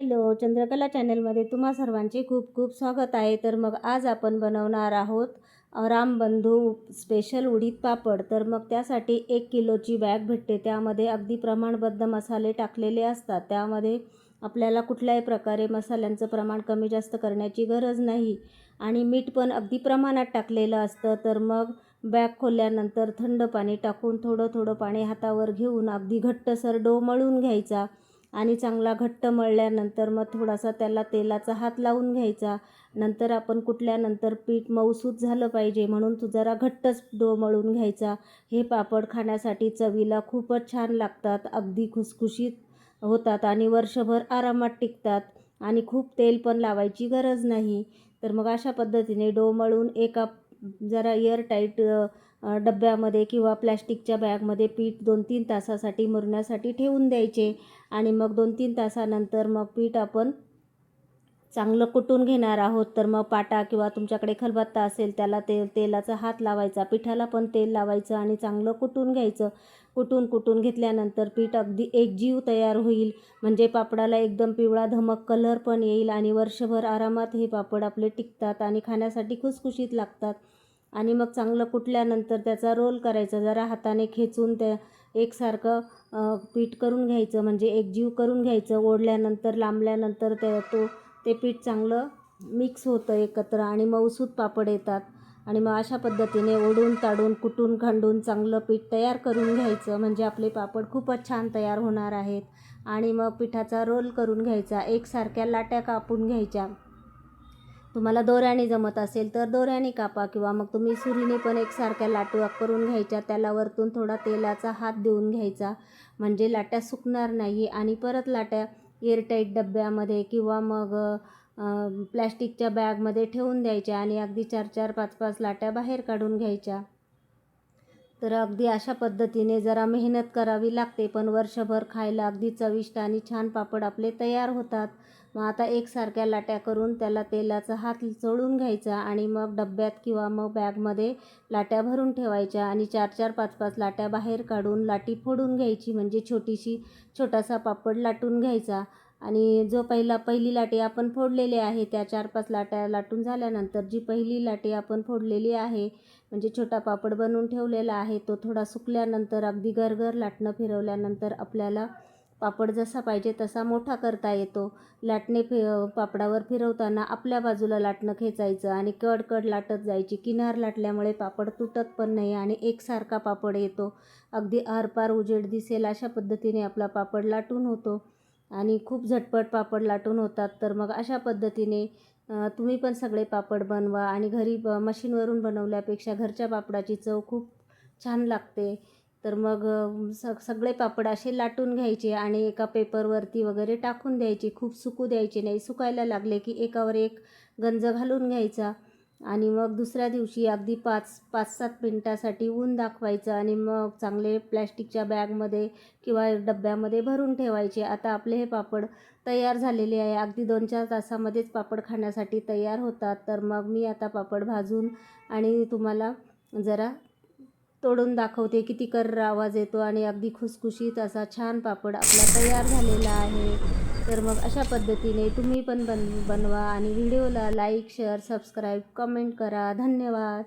Hello Chandrakala चॅनलमध्ये तुम्हा सर्वांचे खूप खूप स्वागत आहे. तर मग आज आपण बनवणार आहोत रामबंधू स्पेशल उडीद पापड. तर मग त्यासाठी एक किलोची बॅग भेटते. त्यामध्ये अगदी प्रमाणबद्ध मसाले टाकलेले असतात. त्यामध्ये आपल्याला कुठल्याही प्रकारे मसाल्यांचं प्रमाण कमी जास्त करण्याची गरज नाही. आणि मीठ पण अगदी प्रमाणात टाकलेलं असतं. तर मग बॅग खोलल्यानंतर थंड पाणी टाकून थोडं थोडं पाणी हातावर घेऊन अगदी घट्टसर डो मळून घ्यायचा. आणि चांगला घट्ट मळल्यानंतर मग थोडासा त्याला तेलाचा हात लावून घ्यायचा. नंतर आपण कुठल्यानंतर पीठ मऊसूत झालं पाहिजे म्हणून तू जरा घट्टच डो मळून घ्यायचा. हे पापड खाण्यासाठी चवीला खूपच छान लागतात अगदी खुसखुशीत होतात आणि वर्षभर आरामात टिकतात आणि खूप तेल पण लावायची गरज नाही. तर मग अशा पद्धतीने डो मळून एका जरा एअरटाईट डब्यामध्ये किंवा प्लॅस्टिकच्या बॅगमध्ये पीठ दोन तीन तासासाठी मुरण्यासाठी ठेवून द्यायचे. आणि मग दोन तीन तासानंतर मग पीठ आपण चांगलं कुटून घेणार आहोत तर मग पाटा किंवा तुमच्याकडे खलबत्ता असेल त्याला ते तेलाचा हात लावायचा पिठाला पण तेल लावायचं आणि चांगलं कुटून घ्यायचं. कुटून कुटून घेतल्यानंतर पीठ अगदी एकजीव तयार होईल. म्हणजे पापडाला एकदम पिवळा धमक कलर पण येईल आणि वर्षभर आरामात हे पापड आपले टिकतात आणि खाण्यासाठी खुसखुशीत लागतात. आणि मग चांगलं कुटल्यानंतर त्याचा रोल करायचा जरा हाताने खेचून त्या एकसारखं पीठ करून घ्यायचं म्हणजे एकजीव करून घ्यायचं. ओढल्यानंतर लांबल्यानंतर त्या तो ते पीठ चांगलं मिक्स होतं एकत्र आणि मऊसूत पापड येतात. आणि मग अशा पद्धतीने ओढून ताडून कुटून खंडून चांगलं पीठ तयार करून घ्यायचं. म्हणजे आपले पापड खूपच छान तयार होणार आहेत. आणि मग पिठाचा रोल करून घ्यायचा. एकसारख्या लाट्या कापून घ्यायच्या. तुम्हाला दोऱ्याने जमत असेल तर दोऱ्याने कापा किंवा मग तुम्ही सुरीने पण एकसारख्या लाटू करून घ्यायच्या. त्याला वरतून थोडा तेलाचा हात देऊन घ्यायचा. म्हणजे लाट्या सुकणार नाही आणि परत लाट्या एअरटाईट डब्यामध्ये किंवा मग प्लॅस्टिकच्या बॅगमध्ये ठेवून द्यायच्या आणि अगदी चार चार पाच पाच लाट्या बाहेर काढून घ्यायच्या. तर अगदी अशा पद्धतीने जरा मेहनत करावी लागते पण वर्षभर खायला अगदी चविष्ट आणि छान पापड आपले तयार होतात. मग आता एकसारख्या लाट्या करून त्याला तेलाचा हात चोळून घ्यायचा आणि मग डब्यात किंवा मग बॅगमध्ये लाट्या भरून ठेवायच्या आणि चार चार पाच पाच लाट्या बाहेर काढून लाटी फोडून घ्यायची. म्हणजे छोटीशी छोटासा पापड लाटून घ्यायचा. आणि जो पहिला पहिली लाटी आपण फोडलेली आहे त्या चार पाच लाट्या लाटून झाल्यानंतर जी पहिली लाटी आपण फोडलेली आहे म्हणजे छोटा पापड बनवून ठेवलेला आहे तो थोडा सुकल्यानंतर अगदी गरगर लाटणं फिरवल्यानंतर आपल्याला पापड जसा पाहिजे तसा मोठा करता येतो. लाटणे फि पापडावर फिरवताना आपल्या बाजूला लाटणं खेचायचं आणि कड कड लाटत जायची. किनार लाटल्यामुळे पापड तुटत पण नाही आणि एकसारखा पापड येतो. अगदी आरपार उजेड दिसेल अशा पद्धतीने आपला पापड लाटून होतो. आणि खूप झटपट पापड लाटून होतात. तर मग अशा पद्धतीने तुम्ही पण सगळे पापड बनवा आणि घरी ब मशीनवरून बनवल्यापेक्षा घरच्या पापडाची चव खूप छान लागते. तर मग स सगळे पापड असे लाटून घ्यायचे आणि एका पेपरवरती वगैरे टाकून द्यायचे. खूप सुकू द्यायचे नाही. सुकायला लागले की एकावर एक गंज घालून घ्यायचा आणि मग दुसऱ्या दिवशी अगदी पाच पाच सात मिनटासाठी ऊन दाखवायचं आणि मग चांगले प्लॅस्टिकच्या बॅगमध्ये किंवा डब्यामध्ये भरून ठेवायचे. आता आपले हे पापड तयार झालेले आहे. अगदी दोन चार तासामध्येच पापड खाण्यासाठी तयार होतात. तर मग मी आता पापड भाजून आणि तुम्हाला जरा तोडून दाखवते किती कर्र आवाज येतो आणि अगदी खुसखुशीत असा छान पापड आपला तयार झालेला आहे. तर मग अशा पद्धतीने तुम्ही पण बन बनवा आणि व्हिडिओला लाईक शेअर सबस्क्राईब कमेंट करा. धन्यवाद.